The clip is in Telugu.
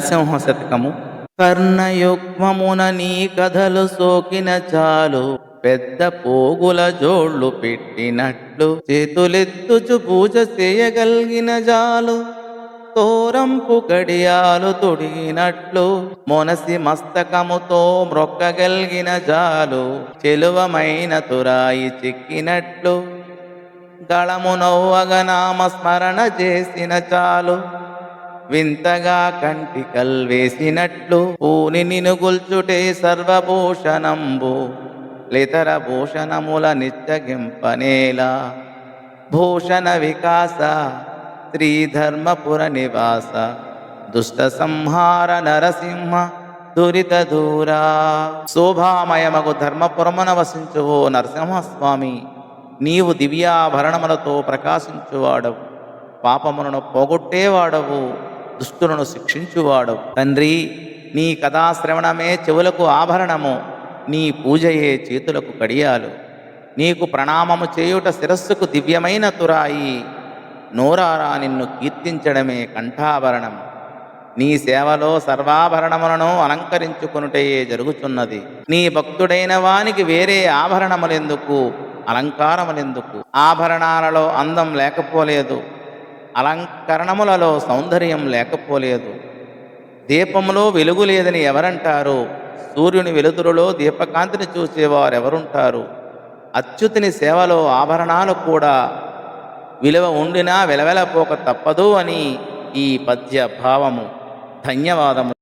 సింహ శతకము కర్ణయుగ్మమున నీ కథలు సోకిన చాలు పెద్ద పోగుల జోళ్ళు పెట్టినట్లు చేతులెత్తుచు పూజ చేయగలిగిన జాలు. తోరంపు గడియాలు తొడిగినట్లు మొనసి మస్తకముతో మ్రొక్కగలిగిన జాలు చెలువమైన తురాయి చిక్కినట్లు. గళము నవ్వగ నామస్మరణ చేసిన చాలు. వింతగా కంటికల్ వేసినట్లు పూని నినుగుల్చుటే సర్వభూషణంబు లితర భూషణముల నిత్యగింపనేలా. భూషణ వికాస శ్రీధర్మపుర నివాస దుష్ట సంహార నరసింహ దురిత దూరా. శోభామయమగు ధర్మపురమున వసించువో నరసింహస్వామి నీవు దివ్యాభరణములతో ప్రకాశించువాడవు. పాపములను పోగొట్టేవాడవు. దుష్టులను శిక్షించువాడు. తండ్రి నీ కథాశ్రవణమే చెవులకు ఆభరణము. నీ పూజయే చేతులకు కడియాలు. నీకు ప్రణామము చేయుట శిరస్సుకు దివ్యమైన తురాయి. నోరారా నిన్ను కీర్తించడమే కంఠాభరణం. నీ సేవలో సర్వాభరణములను అలంకరించుకునుటయే జరుగుతున్నది నీ భక్తుడైన వానికి వేరే ఆభరణములెందుకు? అలంకారములెందుకు? ఆభరణాలలో అందం లేకపోలేదు. అలంకరణములలో సౌందర్యం లేకపోలేదు. దీపములో వెలుగు లేదని ఎవరంటారు? సూర్యుని వెలుతురులో దీపకాంతిని చూసేవారు ఎవరుంటారు? అచ్యుతుని సేవలో ఆభరణాలు కూడా విలువ ఉండినా వెలవెలపోక తప్పదు అని ఈ పద్య భావము ధన్యవాదము